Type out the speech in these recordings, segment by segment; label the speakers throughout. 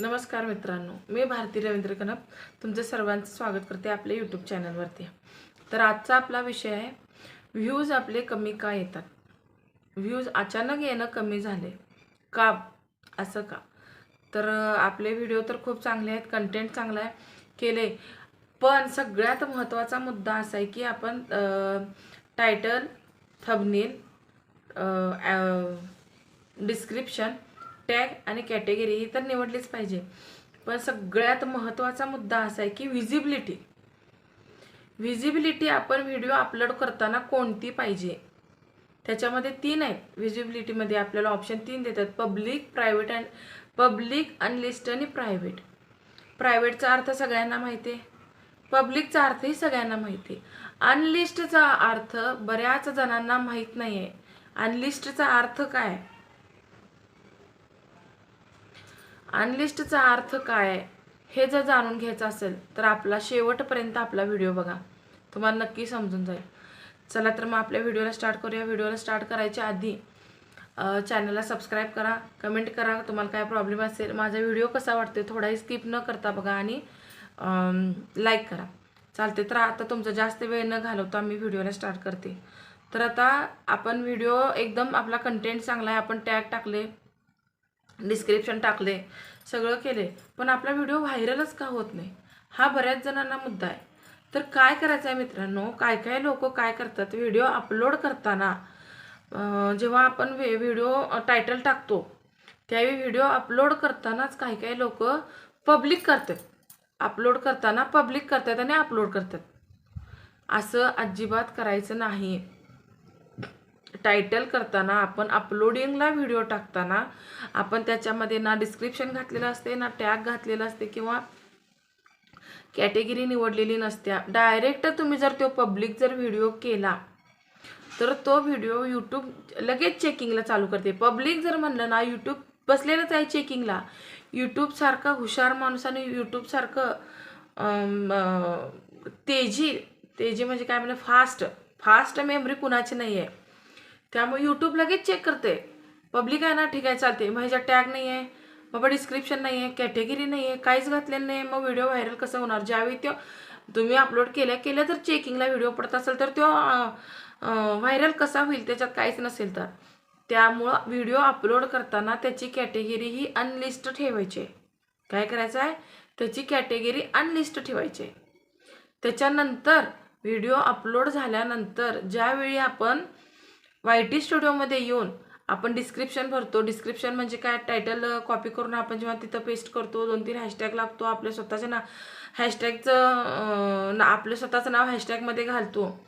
Speaker 1: नमस्कार मित्रांनो मी भारती रवींद्र कनप तुमचं सर्वांचं स्वागत करते आपल्या यूट्यूब चॅनलवरती तर आजचा आपला विषय आहे व्ह्यूज आपले कमी का येतात? व्ह्यूज अचानक येणं कमी झाले का? असं का? तर आपले व्हिडिओ तर खूप चांगले आहेत कंटेंट चांगला आहे केले. पण सगळ्यात महत्त्वाचा मुद्दा असा आहे की आपण टायटल थबनील डिस्क्रिप्शन टॅग आणि कॅटेगरी ही तर निवडलीच पाहिजे. पण सगळ्यात महत्त्वाचा मुद्दा असा आहे की व्हिजिबिलिटी व्हिजिबिलिटी आपण व्हिडिओ अपलोड करताना कोणती पाहिजे? त्याच्यामध्ये तीन आहेत. व्हिजिबिलिटीमध्ये आपल्याला ऑप्शन तीन देतात. Public private and public unlisted आणि प्रायव्हेट. प्रायव्हेटचा अर्थ सगळ्यांना माहिती आहे. पब्लिकचा अर्थही सगळ्यांना माहिती आहे. अनलिस्टचा अर्थ बऱ्याच जणांना माहीत नाही आहे अनलिस्टचा अर्थ काय? अनलिस्टचा अर्थ काय आहे? हे जर जाणून घ्यायचं असेल तर आपला शेवटपर्यंत आपला व्हिडिओ बघा. तुम्हाला नक्की समजून जाईल. चला तर मग आपल्या व्हिडिओला स्टार्ट करूया. व्हिडिओला स्टार्ट करायच्या आधी चॅनलला सबस्क्राईब करा कमेंट करा. तुम्हाला काय प्रॉब्लेम असेल माझा व्हिडिओ कसा वाटते थोडाही स्किप न करता बघा आणि लाईक करा. चालते तर आता तुमचा जास्त वेळ न घालवता मी व्हिडिओला स्टार्ट करते. तर आता आपण व्हिडिओ एकदम आपला कंटेंट चांगला आहे आपण टॅग टाकले. डिस्क्रिप्शन टाकले सगळं केले पण आपला व्हिडिओ व्हायरलच का होत नाही? हा बऱ्याच जणांना मुद्दा आहे. तर काय करायचं आहे मित्रांनो? काय काय लोक काय करतात? व्हिडिओ अपलोड करताना जेव्हा आपण व्हि व्हिडिओ टायटल टाकतो त्यावेळी व्हिडिओ अपलोड करतानाच काही काही लोक पब्लिक करतात. अपलोड करताना पब्लिक करतात आणि अपलोड करतात. असं अजिबात करायचं नाही. टायटल करताना आपण अपलोडिंगला व्हिडिओ टाकताना आपण त्याच्यामध्ये ना डिस्क्रिप्शन घातलेलं असते ना टॅग घातलेलं असते किंवा कॅटेगरी निवडलेली नसत्या. डायरेक्ट तुम्ही जर तो पब्लिक जर व्हिडिओ केला तर तो व्हिडिओ यूट्यूब लगेच चेकिंगला चालू करते. पब्लिक जर म्हणलं ना यूट्यूब बसलेलंच आहे चेकिंगला यूट्यूबसारखं हुशार माणूस आणि यूट्यूबसारखं तेजी तेजी म्हणजे काय म्हणजे फास्ट फास्ट मेमरी कुणाची नाही आहे त्यामुळे यूट्यूब लगेच चेक करते. पब्लिक आहे ना ठीक आहे चालते. मग ह्याच्यात टॅग नाही आहे बाबा डिस्क्रिप्शन नाही आहे कॅटेगरी नाही आहे काहीच घातलेलं नाही मग व्हिडिओ व्हायरल कसं होणार? ज्यावेळी तो तुम्ही अपलोड केल्या केल्या तर चेकिंगला व्हिडिओ पडत असेल तर तो व्हायरल कसा होईल त्याच्यात काहीच नसेल तर. त्यामुळं व्हिडिओ अपलोड करताना त्याची कॅटेगरी ही अनलिस्ट ठेवायची. आहे. काय करायचं आहे? त्याची कॅटेगरी अनलिस्ट ठेवायची. त्याच्यानंतर व्हिडिओ अपलोड झाल्यानंतर ज्यावेळी आपण वाय टी स्टुडिओमध्ये येऊन आपण डिस्क्रिप्शन भरतो. डिस्क्रिप्शन म्हणजे काय? टायटल कॉपी करून आपण जेव्हा तिथं पेस्ट करतो दोन तीन हॅशटॅग लागतो आपल्या स्वतःचं ना हॅशटॅगचं ना आपलं स्वतःचं नाव हॅशटॅगमध्ये घालतो.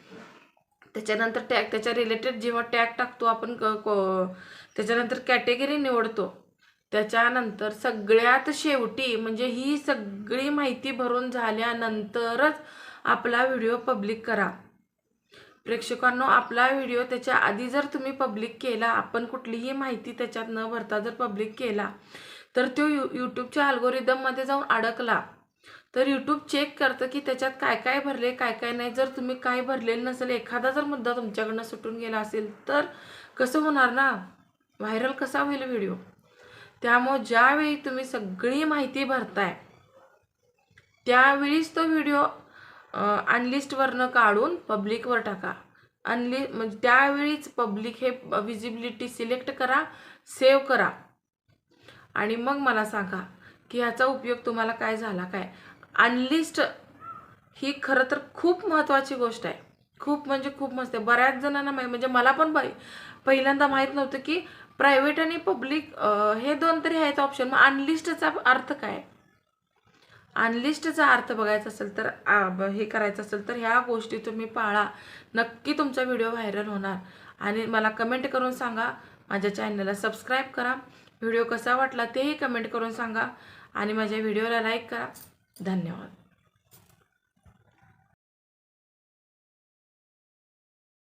Speaker 1: त्याच्यानंतर टॅग त्याच्या रिलेटेड जेव्हा टॅग टाकतो आपण क- त्याच्यानंतर कॅटेगरी निवडतो. त्याच्यानंतर सगळ्यात शेवटी म्हणजे ही सगळी माहिती भरून झाल्यानंतरच आपला व्हिडिओ पब्लिक करा. प्रेक्षकांनो आपला व्हिडिओ त्याच्या आधी जर तुम्ही पब्लिक केला आपण कुठलीही माहिती त्याच्यात न भरता जर पब्लिक केला तर तो यू यूट्यूबच्या अल्गोरिदममध्ये जाऊन अडकला. तर यूट्यूब चेक करतं की त्याच्यात काय काय भरले काय काय नाही. जर तुम्ही काय भरलेलं नसेल एखादा जर मुद्दा तुमच्याकडनं सुटून गेला असेल तर कसं होणार ना? व्हायरल कसा होईल व्हिडिओ त्यामुळं ज्यावेळी तुम्ही सगळी माहिती भरताय त्यावेळीच तो व्हिडिओ अनलिस्टवरनं काढून पब्लिकवर टाका. अनलि म्हणजे त्यावेळीच पब्लिक हे विजिबिलिटी सिलेक्ट करा सेव्ह करा. आणि मग मला सांगा की ह्याचा उपयोग तुम्हाला काय झाला काय? अनलिस्ट ही खरं तर खूप महत्त्वाची गोष्ट आहे. खूप म्हणजे खूप मस्त आहे. बऱ्याच जणांना माहीत म्हणजे मला पण पहि पहिल्यांदा माहीत नव्हतं की प्रायव्हेट आणि पब्लिक हे दोन तरी आहेत ऑप्शन मग अनलिस्टचा अर्थ काय? अनलिस्टचा अर्थ बघायचा असेल तर हे करायचं असेल तर ह्या गोष्टी तुम्ही पाळा. नक्की तुमचा व्हिडिओ व्हायरल होणार. आणि मला कमेंट करून सांगा. माझ्या चॅनलला सबस्क्राईब करा. व्हिडिओ कसा वाटला तेही कमेंट करून सांगा. आणि माझ्या व्हिडिओला लाईक करा. धन्यवाद.